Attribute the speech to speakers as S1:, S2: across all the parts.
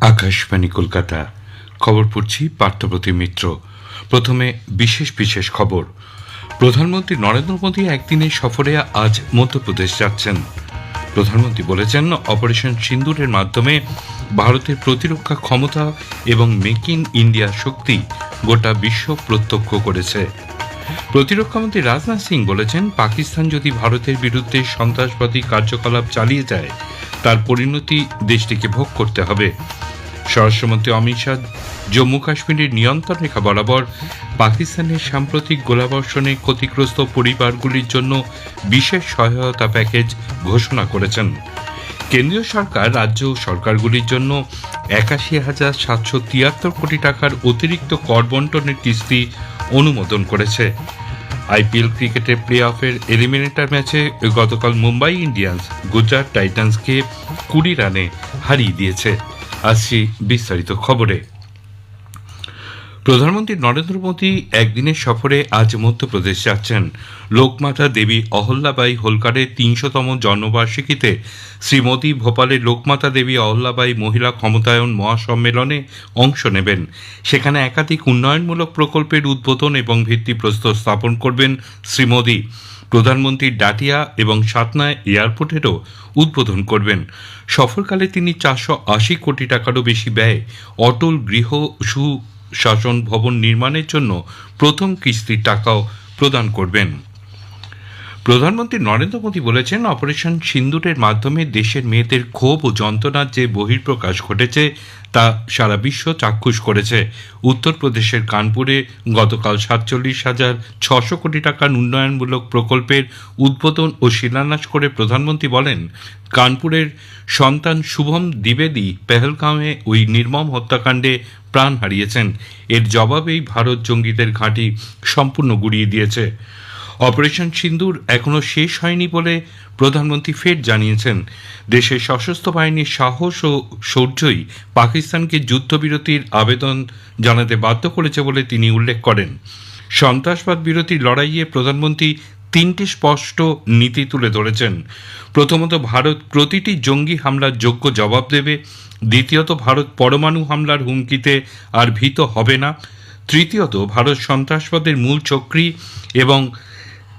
S1: আকাশবাণী কলকাতা। খবর পড়ছি পার্থপ্রতিম মিত্র। প্রথমে বিশেষ বিশেষ খবর। প্রধানমন্ত্রী নরেন্দ্র মোদী একদিনের সফরে আজ মধ্যপ্রদেশ যাচ্ছেন। প্রধানমন্ত্রী বলেছেন, অপারেশন সিন্দুরের মাধ্যমে ভারতের প্রতিরক্ষা ক্ষমতা এবং মেক ইন ইন্ডিয়া শক্তি গোটা বিশ্ব প্রত্যক্ষ করেছে। প্রতিরক্ষামন্ত্রী রাজনাথ সিং বলেছেন, পাকিস্তান যদি ভারতের বিরুদ্ধে সন্ত্রাসবাদী কার্যকলাপ চালিয়ে যায়, তার পরিণতি দেশটিকে ভোগ করতে হবে। স্বরাষ্ট্রমন্ত্রী অমিত শাহ জম্মু কাশ্মীরের নিয়ন্ত্রণ রেখা বরাবর পাকিস্তানের সাম্প্রতিক গোলাবর্ষণে ক্ষতিগ্রস্ত পরিবারগুলির জন্য বিশেষ সহায়তা প্যাকেজ ঘোষণা করেছেন। কেন্দ্রীয় সরকার রাজ্য সরকারগুলির জন্য একাশি হাজার সাতশো তিয়াত্তর কোটি টাকার অতিরিক্ত কর বন্টনের কিস্তি অনুমোদন করেছে। আইপিএল ক্রিকেটের প্লে অফের এলিমিনেটর ম্যাচে গতকাল মুম্বাই ইন্ডিয়ান্স, গুজরাট টাইটান্সকে কুড়ি রানে হারিয়ে দিয়েছে। আসছি বিস্তারিত খবরে। প্রধানমন্ত্রী নরেন্দ্র মোদী একদিনের সফরে আজ মধ্যপ্রদেশ যাচ্ছেন। লোকমাতা দেবী অহল্যাবাই হোলকারের তিনশোতম জন্মবার্ষিকীতে শ্রী মোদী ভোপালের লোকমাতা দেবী অহল্যাবাই মহিলা ক্ষমতায়ন মহাসম্মেলনে অংশ নেবেন। সেখানে একাধিক উন্নয়নমূলক প্রকল্পের উদ্বোধন এবং ভিত্তিপ্রস্তর স্থাপন করবেন শ্রী মোদী। প্রধানমন্ত্রী ডাটিয়া এবং সাতনায় এয়ারপোর্টেরও উদ্বোধন করবেন। সফরকালে তিনি চারশো আশি কোটি টাকারও বেশি ব্যয় অটল গৃহ সুশাসন ভবন নির্মাণের জন্য প্রথম কিস্তির টাকাও প্রদান করবেন। প্রধানমন্ত্রী নরেন্দ্র মোদী বলেছেন, অপারেশন সিন্দুরের মাধ্যমে দেশের মেয়েদের ক্ষোভ ও যন্ত্রণার যে বহির্প্রকাশ ঘটেছে, তা সারা বিশ্ব চাক্ষুষ করেছে। উত্তরপ্রদেশের কানপুরে গতকাল সাতচল্লিশ হাজার ছশো কোটি টাকার উন্নয়নমূলক প্রকল্পের উদ্বোধন ও শিলান্যাস করে প্রধানমন্ত্রী বলেন, কানপুরের সন্তান শুভম দ্বিবেদী পেহলগাঁওয়ে ওই নির্মম হত্যাকাণ্ডে প্রাণ হারিয়েছেন। এর জবাবেই ভারত জঙ্গিদের ঘাঁটি সম্পূর্ণ গুড়িয়ে দিয়েছে। অপারেশন সিন্দুর এখনও শেষ হয়নি বলে প্রধানমন্ত্রী ফের জানিয়েছেন। দেশের সশস্ত্র বাহিনীর সাহস ও শৌর্যই পাকিস্তানকে যুদ্ধবিরতির আবেদন জানাতে বাধ্য করেছে বলে তিনি উল্লেখ করেন। সন্ত্রাসবাদ বিরোধী লড়াইয়ে প্রধানমন্ত্রী তিনটি স্পষ্ট নীতি তুলে ধরেছেন। প্রথমত, ভারত প্রতিটি জঙ্গি হামলার যোগ্য জবাব দেবে। দ্বিতীয়ত, ভারত পরমাণু হামলার হুমকিতে আর ভীত হবে না। তৃতীয়ত, ভারত সন্ত্রাসবাদের মূল চক্রী এবং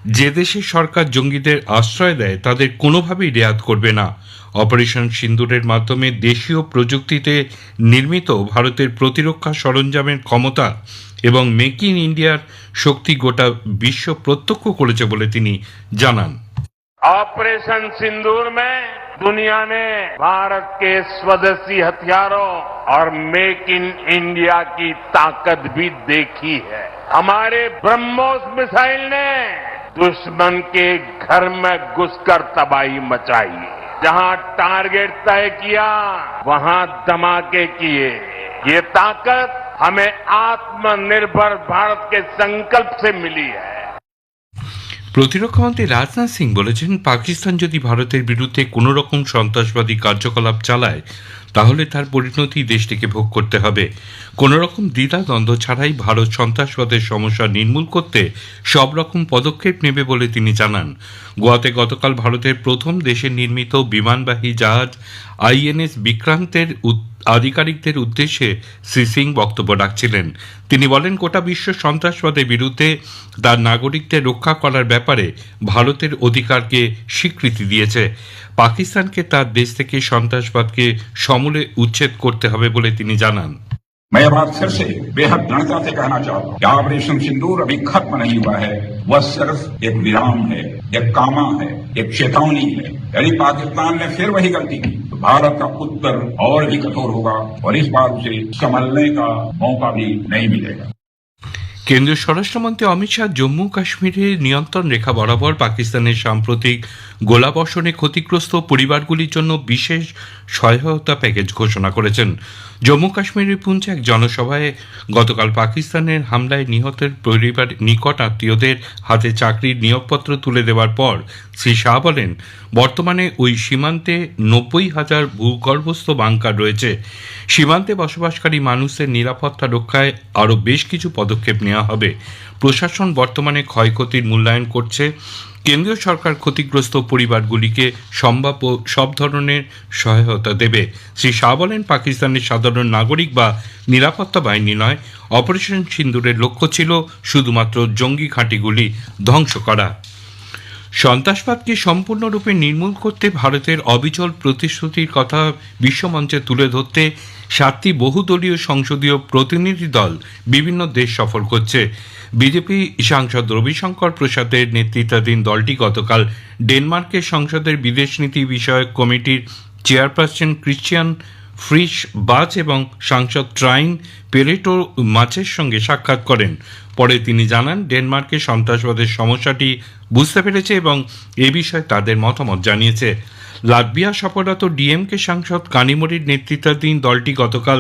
S1: যে দেশের সরকার জঙ্গিদের আশ্রয় দেয় তাদের কোনোভাবেই রেয়াত করবে না অপারেশন সিন্দুরের মাধ্যমে দেশীয় প্রযুক্তিতে নির্মিত ভারতের প্রতিরক্ষা সরঞ্জামের ক্ষমতা এবং মেক ইন ইন্ডিয়ার শক্তি গোটা বিশ্ব প্রত্যক্ষ করেছে বলে তিনি জানান
S2: ऑपरेशन सिंदूर में दुनिया ने भारत के स्वदेशी हथियारों और मेक इन इंडिया की ताकत भी देखी है हमारे ब्रह्मोस मिसाइल ने दुश्मन के घर में घुसकर तबाही मचाई जहां टारगेट तय किया वहां धमाके किए ये ताकत हमें आत्मनिर्भर भारत के संकल्प से मिली है
S1: প্রতিরক্ষামন্ত্রী রাজনাথ সিং বলেছেন পাকিস্তান যদি ভারতের বিরুদ্ধে কোনো রকম সন্ত্রাসবাদী কার্যকলাপ চালায় তাহলে তার পরিণতি দেশটিকে ভোগ করতে হবে। কোনো রকম দ্বিধা দ্বন্দ্ব ছাড়াই ভারত সন্ত্রাসবাদের সমস্যা নির্মূল করতে সব রকম পদক্ষেপ নেবে বলে তিনি জানান। গোয়াতে গতকাল ভারতের প্রথম দেশে নির্মিত বিমানবাহী জাহাজ আইএনএস বিক্রান্তের আধিকারিকদের উদ্দেশ্যে শ্রী সিং বক্তব্য রাখছিলেন তিনি বলেন গোটা বিশ্ব সন্ত্রাসবাদের বিরুদ্ধে তার নাগরিকদের রক্ষা করার ব্যাপারে ভারতের অধিকারকে স্বীকৃতি দিয়েছে পাকিস্তানকে তার দেশ থেকে সন্ত্রাসবাদকে সমূলে উচ্ছেদ করতে হবে বলে তিনি জানান
S3: मैं ये बात फिर से बेहद दृढ़ता से कहना चाहता हूँ कि ऑपरेशन सिंदूर अभी खत्म नहीं हुआ है वह सिर्फ एक विराम है एक कामा है एक चेतावनी है यदि पाकिस्तान ने फिर वही गलती की तो भारत का उत्तर और भी कठोर होगा और इस बार उसे संभलने का मौका भी नहीं मिलेगा
S1: কেন্দ্রীয় স্বরাষ্ট্রমন্ত্রী অমিত শাহ জম্মু কাশ্মীরের নিয়ন্ত্রণ রেখা বরাবর পাকিস্তানের সাম্প্রতিক গোলাবর্ষণে ক্ষতিগ্রস্ত পরিবারগুলির জন্য বিশেষ সহায়তা প্যাকেজ ঘোষণা করেছেন জম্মু কাশ্মীরের পুঞ্চে এক জনসভায় গতকাল পাকিস্তানের হামলায় নিহতের পরিবার নিকট আত্মীয়দের হাতে চাকরির নিয়োগপত্র তুলে দেওয়ার পর শ্রী শাহ বলেন, বর্তমানে ওই সীমান্তে নব্বই হাজার ভূগর্ভস্থ বাংকার রয়েছে। সীমান্তে বসবাসকারী মানুষের নিরাপত্তা রক্ষায় আরও বেশ কিছু পদক্ষেপ নেওয়া হবে। প্রশাসন বর্তমানে ক্ষয়ক্ষতির মূল্যায়ন করছে। কেন্দ্রীয় সরকার ক্ষতিগ্রস্ত পরিবারগুলিকে সম্ভাব্য সব ধরনের সহায়তা দেবে। শ্রী শাহ বলেন, পাকিস্তানের সাধারণ নাগরিক বা নিরাপত্তা বাহিনী নয়। অপারেশন সিন্দুরের লক্ষ্য ছিল শুধুমাত্র জঙ্গি ঘাঁটিগুলি ধ্বংস করা। সন্ত্রাসবাদকে সম্পূর্ণরূপে নির্মূল করতে ভারতের অবিচল প্রতিশ্রুতির কথা বিশ্বমঞ্চে তুলে ধরতে সাতটি বহুদলীয় সংসদীয় প্রতিনিধি দল বিভিন্ন দেশ সফর করছে। বিজেপি সাংসদ রবিশঙ্কর প্রসাদের নেতৃত্বাধীন দলটি গতকাল ডেনমার্কের সংসদের বিদেশ নীতি বিষয়ক কমিটির চেয়ারপারসন ক্রিশ্চিয়ান ফ্রিশ বাচ এবং সাংসদ ট্রাইন পেরেটো মাছের সঙ্গে সাক্ষাৎ করেন। পরে তিনি জানান, ডেনমার্কে সন্ত্রাসবাদের সমস্যাটি বুঝতে পেরেছে এবং এ বিষয়ে তাদের মতামত জানিয়েছে। লাটভিয়া সফররত ডিএমকে সাংসদ কানিমরির নেতৃত্বাধীন দলটি গতকাল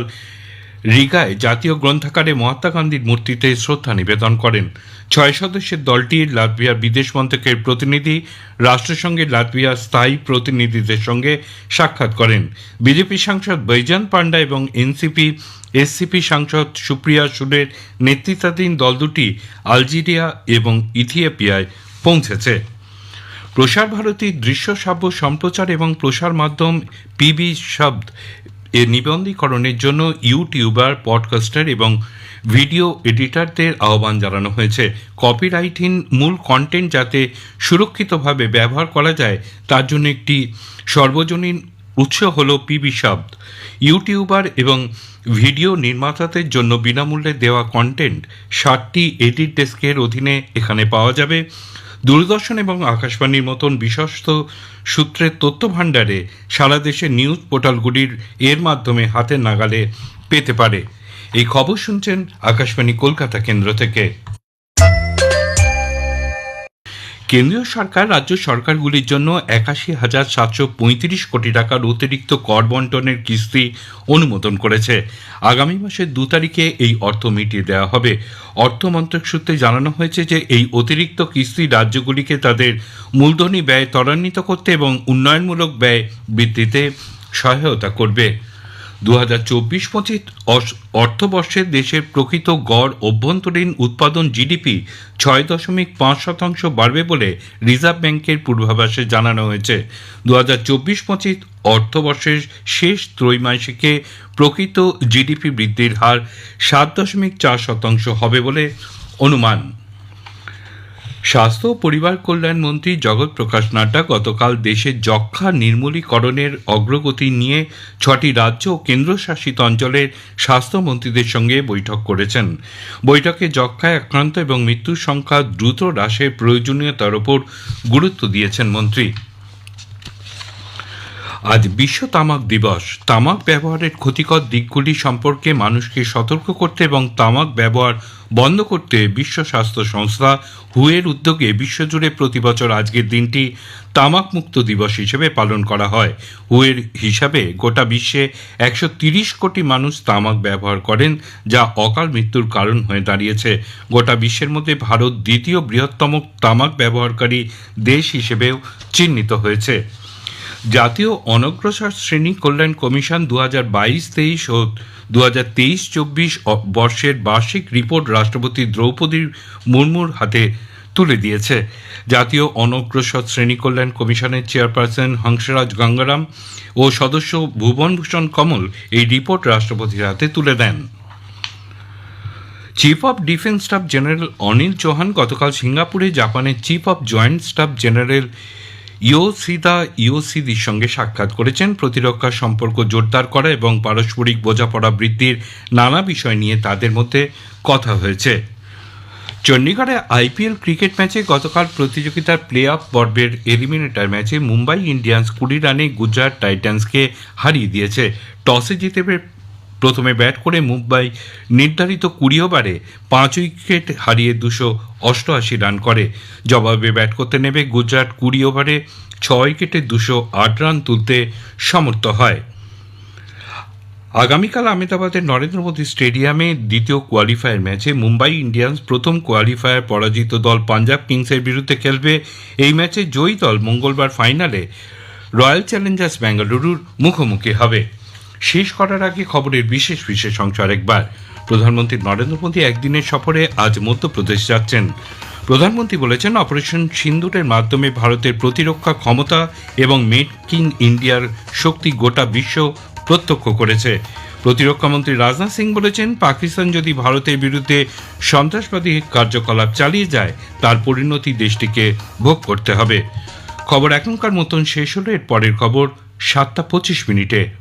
S1: রিগায় জাতীয় গ্রন্থাগারে মহাত্মা গান্ধীর মূর্তিতে শ্রদ্ধা নিবেদন করেন। ছয় সদস্যের দলটি লাটভিয়ার বিদেশ মন্ত্রকের প্রতিনিধি, রাষ্ট্রসংঘের লাটভিয়ার স্থায়ী প্রতিনিধিদের সঙ্গে সাক্ষাৎ করেন। বিজেপি সাংসদ বৈজান পান্ডা এবং এনসিপি, এসসিপি সাংসদ সুপ্রিয়া সুরের নেতৃত্বাধীন দল দুটি আলজেরিয়া এবং ইথিওপিয়ায় পৌঁছেছে। প্রসার ভারতী দৃশ্য শ্রাব্য সম্প্রচার এবং প্রসার মাধ্যম পিবি শব্দ এর নিবন্ধীকরণের জন্য ইউটিউবার, পডকাস্টার এবং ভিডিও এডিটরদের আহ্বান জানানো হয়েছে। কপিরাইটহীন মূল কন্টেন্ট যাতে সুরক্ষিতভাবে ব্যবহার করা যায়, তার জন্য একটি সর্বজনীন উৎস হল পিবি শব্দ। ইউটিউবার এবং ভিডিও নির্মাতাদের জন্য বিনামূল্যে দেওয়া কন্টেন্ট ষাটটি এডিট ডেস্কের অধীনে এখানে পাওয়া যাবে। দূরদর্শন এবং আকাশবাণীর মতন বিশ্বস্ত সূত্রের তথ্য ভাণ্ডারে সারা দেশে নিউজ পোর্টালগুলির এর মাধ্যমে হাতের নাগালে পেতে পারে। এই খবর শুনছেন আকাশবাণী কলকাতা কেন্দ্র থেকে। কেন্দ্রীয় সরকার, রাজ্য সরকারগুলির জন্য একাশি হাজার সাতশো পঁয়ত্রিশ কোটি টাকার অতিরিক্ত কর বন্টনের কিস্তি অনুমোদন করেছে। আগামী মাসের দু তারিখে এই অর্থ মিটিয়ে দেওয়া হবে। অর্থমন্ত্রক সূত্রে জানানো হয়েছে যে, এই অতিরিক্ত কিস্তি রাজ্যগুলিকে তাদের মূলধনী ব্যয় ত্বরান্বিত করতে এবং উন্নয়নমূলক ব্যয় বৃদ্ধিতে সহায়তা করবে। দু হাজার চব্বিশ পঁচিশ অর্থবর্ষে দেশের প্রকৃত গড় অভ্যন্তরীণ উৎপাদন জিডিপি ছয় দশমিক পাঁচ শতাংশ বাড়বে বলে রিজার্ভ ব্যাংকের পূর্বাভাসে জানানো হয়েছে। দু হাজার চব্বিশ পঁচিশ অর্থবর্ষের শেষ ত্রৈমাসিকে প্রকৃত জিডিপি বৃদ্ধির হার সাত দশমিক চার শতাংশ হবে বলে অনুমান। স্বাস্থ্য ও পরিবার কল্যাণ মন্ত্রী জগৎ প্রকাশ নাড্ডা গতকাল দেশের যক্ষা নির্মূলীকরণের অগ্রগতি নিয়ে ছটি রাজ্য ও কেন্দ্রশাসিত অঞ্চলের স্বাস্থ্যমন্ত্রীদের সঙ্গে বৈঠক করেছেন। বৈঠকে যক্ষায় আক্রান্ত এবং মৃত্যুর সংখ্যা দ্রুত হ্রাসের প্রয়োজনীয়তার ওপর গুরুত্ব দিয়েছেন মন্ত্রী। আজ বিশ্ব তামাক দিবস। তামাক ব্যবহারের ক্ষতিকর দিকগুলি সম্পর্কে মানুষকে সতর্ক করতে এবং তামাক ব্যবহার বন্ধ করতে বিশ্ব স্বাস্থ্য সংস্থা হুয়ের উদ্যোগে বিশ্বজুড়ে প্রতি বছর আজকের দিনটি তামাক মুক্ত দিবস হিসেবে পালন করা হয়। হুয়ের হিসাবে গোটা বিশ্বে একশো তিরিশ কোটি মানুষ তামাক ব্যবহার করেন, যা অকাল মৃত্যুর কারণ হয়ে দাঁড়িয়েছে। গোটা বিশ্বের মধ্যে ভারত দ্বিতীয় বৃহত্তম তামাক ব্যবহারকারী দেশ হিসেবেও চিহ্নিত হয়েছে। জাতীয় অনগ্রসর শ্রেণি কল্যাণ কমিশন দু হাজার বাইশ তেইশ ও দু হাজার তেইশ চব্বিশ বর্ষের বার্ষিক রিপোর্ট রাষ্ট্রপতি দ্রৌপদী মুর্মুর হাতে তুলে দিয়েছে। জাতীয় অনগ্রসর শ্রেণি কল্যাণ কমিশনের চেয়ারপারসন হংসরাজ গঙ্গারাম ও সদস্য ভুবনভূষণ কমল এই রিপোর্ট রাষ্ট্রপতির হাতে তুলে দেন। Chief of defence staff general Anil Chauhan গতকাল সিঙ্গাপুরে জাপানের chief of joint staff general Yoshida ইওসিদির সঙ্গে সাক্ষাৎ করেছেন প্রতিরক্ষা সম্পর্ক জোরদার করা এবং পারস্পরিক বোঝাপড়া বৃদ্ধির নানা বিষয় নিয়ে তাদের মধ্যে কথা হয়েছে। চণ্ডীগড়ে আইপিএল ক্রিকেট ম্যাচে গতকাল প্রতিযোগিতার প্লে অফ পর্বের এলিমিনেটর ম্যাচে মুম্বাই ইন্ডিয়ান্স কুড়ি রানে গুজরাট টাইটান্সকে হারিয়ে দিয়েছে। টসে জিতে প্রথমে ব্যাট করে মুম্বাই নির্ধারিত কুড়ি ওভারে পাঁচ উইকেট হারিয়ে দুশো অষ্টআশি রান করে। জবাবে ব্যাট করতে নেমে গুজরাট কুড়ি ওভারে ছ উইকেটে দুশো আট রান তুলতে সমর্থ হয়। আগামীকাল আহমেদাবাদের নরেন্দ্র মোদী স্টেডিয়ামে দ্বিতীয় কোয়ালিফায়ার ম্যাচে মুম্বাই ইন্ডিয়ান্স প্রথম কোয়ালিফায়ার পরাজিত দল পাঞ্জাব কিংসের বিরুদ্ধে খেলবে। এই ম্যাচে জয়ী দল মঙ্গলবার ফাইনালে রয়্যাল চ্যালেঞ্জার্স বেঙ্গালুরুর মুখোমুখি হবে। শেষ করার আগে খবরের বিশেষ বিশেষ অংশ আরেকবার। প্রধানমন্ত্রী নরেন্দ্র মোদী একদিনের সফরে আজ মধ্যপ্রদেশ যাচ্ছেন। প্রধানমন্ত্রী বলেছেন, অপারেশন সিন্দুরের মাধ্যমে ভারতের প্রতিরক্ষা ক্ষমতা এবং মেক ইন ইন্ডিয়ার শক্তি গোটা বিশ্ব প্রত্যক্ষ করেছে। প্রতিরক্ষামন্ত্রী রাজনাথ সিং বলেছেন, পাকিস্তান যদি ভারতের বিরুদ্ধে সন্ত্রাসবাদী কার্যকলাপ চালিয়ে যায়, তার পরিণতি দেশটিকে ভোগ করতে হবে। খবর এখনকার মতন শেষ হলো এর পরের খবর সাতটা পঁচিশ মিনিটে।